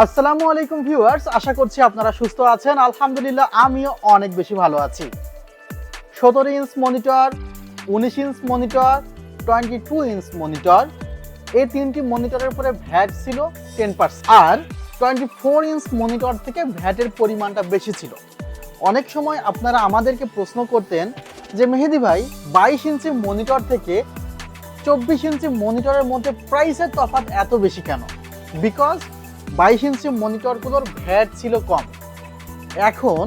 আসসালামু আলাইকুম ভিউয়ার্স, আশা করছি আপনারা সুস্থ আছেন। আলহামদুলিল্লাহ, আমিও অনেক বেশি ভালো আছি। সতেরো ইঞ্চ মনিটর, উনিশ inch monitor, twenty two inch monitor, এই তিনটি মনিটরের উপরে ভ্যাট ছিল টেন পার্সেন্ট। আর টোয়েন্টি ফোর ইঞ্চ মনিটর থেকে ভ্যাটের পরিমাণটা বেশি ছিল। অনেক সময় আপনারা আমাদেরকে প্রশ্ন করতেন যে, মেহেদি ভাই, বাইশ ইঞ্চি মনিটর থেকে চব্বিশ ইঞ্চি মনিটরের মধ্যে প্রাইসের তফাৎ এত বেশি কেন? বিকজ বাইশ ইঞ্চি মনিটরগুলোর ভ্যাট ছিল কম। এখন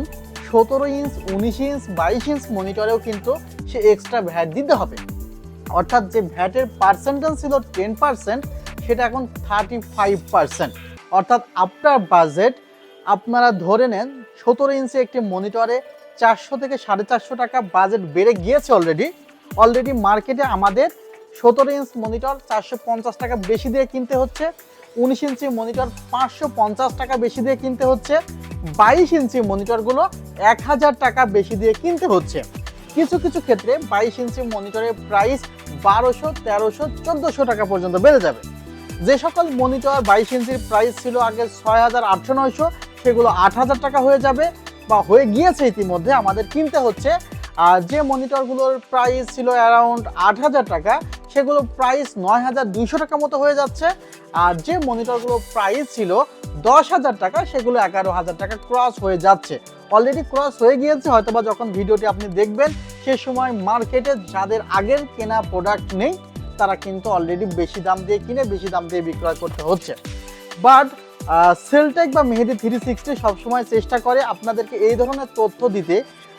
সতেরো ইঞ্চ, উনিশ ইঞ্চ, বাইশ ইঞ্চ মনিটরেও কিন্তু সে এক্সট্রা ভ্যাট দিতে হবে। অর্থাৎ যে ভ্যাটের পার্সেন্টেজ ছিল টেন পার্সেন্ট সেটা এখন থার্টি ফাইভ পার্সেন্ট অর্থাৎ আপনার বাজেট আপনারা ধরে নেন সতেরো ইঞ্চি একটি মনিটরে চারশো থেকে সাড়ে চারশো টাকা বাজেট বেড়ে গিয়েছে অলরেডি অলরেডি মার্কেটে আমাদের সতেরো ইঞ্চ মনিটর চারশো পঞ্চাশ টাকা বেশি দিয়ে কিনতে হচ্ছে। উনিশ ইঞ্চি মনিটর পাঁচশো পঞ্চাশ টাকা বেশি দিয়ে কিনতে হচ্ছে। বাইশ ইঞ্চি মনিটরগুলো এক হাজার টাকা বেশি দিয়ে কিনতে হচ্ছে। কিছু কিছু ক্ষেত্রে বাইশ ইঞ্চি মনিটরের প্রাইস বারোশো, তেরোশো, চোদ্দোশো টাকা পর্যন্ত বেড়ে যাবে। যে সকল মনিটর বাইশ ইঞ্চির প্রাইস ছিল আগে ছয় হাজার, আটশো, নয়শো, সেগুলো আট হাজার টাকা হয়ে যাবে বা হয়ে গিয়েছে ইতিমধ্যে আমাদের কিনতে হচ্ছে। আর যে মনিটরগুলোর প্রাইস ছিল অ্যারাউন্ড আট হাজার টাকা সেগুলো প্রাইস নয় হাজার দুইশো টাকা মতো হয়ে যাচ্ছে। আর যে মনিটরগুলো প্রাইস ছিল দশ হাজার টাকা, সেগুলো এগারো হাজার টাকা ক্রস হয়ে যাচ্ছে। অলরেডি ক্রস হয়ে গিয়েছে, হয়তোবা যখন ভিডিওটি আপনি দেখবেন, সে সময় মার্কেটে যাদের আগের কেনা প্রোডাক্ট নেই, তারা কিন্তু অলরেডি বেশি দাম দিয়ে কিনে, বেশি দাম দিয়ে বিক্রয় করতে হচ্ছে। বাট সেলটেক বা মেহেদি থ্রি সিক্সটি সবসময় চেষ্টা করে আপনাদেরকে এই ধরনের তথ্য দিতে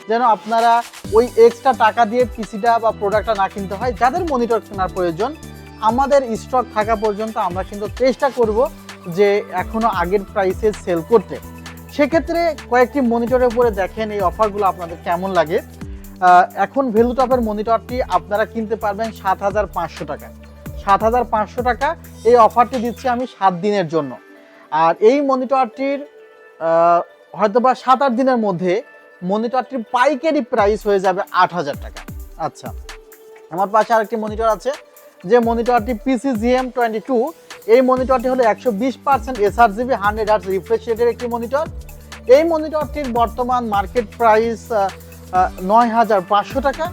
যেন আপনারা ওই এক্সট্রা টাকা দিয়ে পিসিটা বা প্রোডাক্টটা না কিনতে হয়। যাদের মনিটর কেনার প্রয়োজন, আমাদের স্টক থাকা পর্যন্ত আমরা কিন্তু চেষ্টা করব যে এখনও আগের প্রাইসে সেল করতে। সেক্ষেত্রে কয়েকটি মনিটরের উপরে দেখেন এই অফারগুলো আপনাদের কেমন লাগে। এখন ভ্যালু টপের মনিটরটি আপনারা কিনতে পারবেন সাত হাজার পাঁচশো টাকা সাত হাজার পাঁচশো টাকা এই অফারটি দিচ্ছি আমি সাত দিনের জন্য। আর এই মনিটরটির হয়তোবা সাত আট দিনের মধ্যে মনিটরটির পাইকারি প্রাইস হয়ে যাবে আট হাজার টাকা। আচ্ছা আমার পাশে আরেকটি মনিটর আছে, যে মনিটরটি পিসি জিএম টোয়েন্টি টু এই মনিটরটি হলো একশো বিশ percent sRGB hundred hertz refresh রেটের একটি মনিটর। এই মনিটরটির বর্তমান মার্কেট প্রাইস নয় হাজার পাঁচশো টাকা।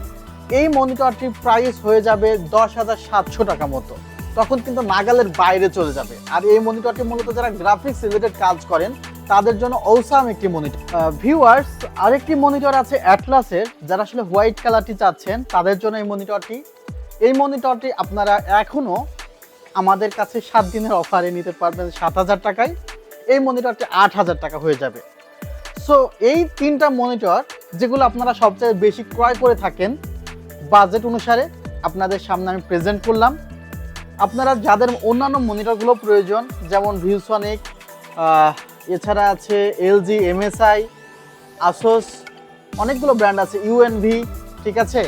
এই মনিটরটির প্রাইস হয়ে যাবে দশ হাজার সাতশো টাকা মতো। তখন কিন্তু নাগালের বাইরে চলে যাবে। আর এই মনিটরটি মূলত যারা গ্রাফিক্স রিলেটেড কাজ করেন তাদের জন্য ঔসাম একটি মনিটর ভিউয়ার্স আরেকটি মনিটর আছে অ্যাটলাসের যারা আসলে হোয়াইট কালারটি চাচ্ছেন, তাদের জন্য এই মনিটরটি এই মনিটরটি আপনারা এখনও আমাদের কাছে সাত দিনের অফারে নিতে পারবেন সাত হাজার টাকায়। এই মনিটরটি আট হাজার টাকা হয়ে যাবে। সো এই তিনটা মনিটর যেগুলো আপনারা সবচেয়ে বেশি ক্রয় করে থাকেন বাজেট অনুসারে আপনাদের সামনে আমি প্রেজেন্ট করলাম। আপনারা যাদের অন্যান্য মনিটরগুলো প্রয়োজন, যেমন ভিউসনিক এছাড়া আছে এলজি এমএসআই আসোস অনেকগুলো ব্র্যান্ড আছে ইউএনভি ঠিক আছে?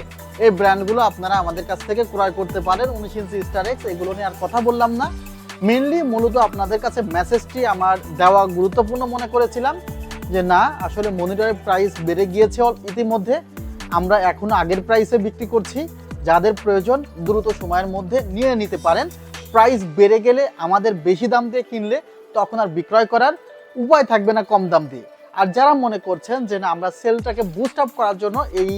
এই ব্র্যান্ডগুলো আপনারা আমাদের কাছ থেকে ক্রয় করতে পারেন, উনিশ ইঞ্চি স্টার এক্স এগুলো নিয়ে আর কথা বললাম না। মেনলি মূলত আপনাদের কাছে মেসেজটি আমার দেওয়া গুরুত্বপূর্ণ মনে করেছিলাম যে, না, আসলে মনিটরের প্রাইস বেড়ে গিয়েছে ইতিমধ্যে। আমরা এখনও আগের প্রাইসে বিক্রি করছি। যাদের প্রয়োজন, দ্রুত সময়ের মধ্যে নিয়ে নিতে পারেন। প্রাইস বেড়ে গেলে আমাদের বেশি দাম দিয়ে কিনলে তখন আর বিক্রয় করার উপায় থাকবে না কম দাম দিয়ে। আর যারা মনে করছেন যে না, আমরা সেলটাকে বুস্ট আপ করার জন্য এই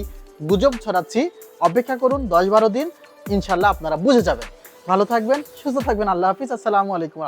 গুজব ছড়াচ্ছি, অপেক্ষা করুন, দশ বারো দিন, ইনশাল্লাহ আপনারা বুঝে যাবেন। ভালো থাকবেন, সুস্থ থাকবেন, আল্লাহ হাফিজ, আসসালামু আলাইকুম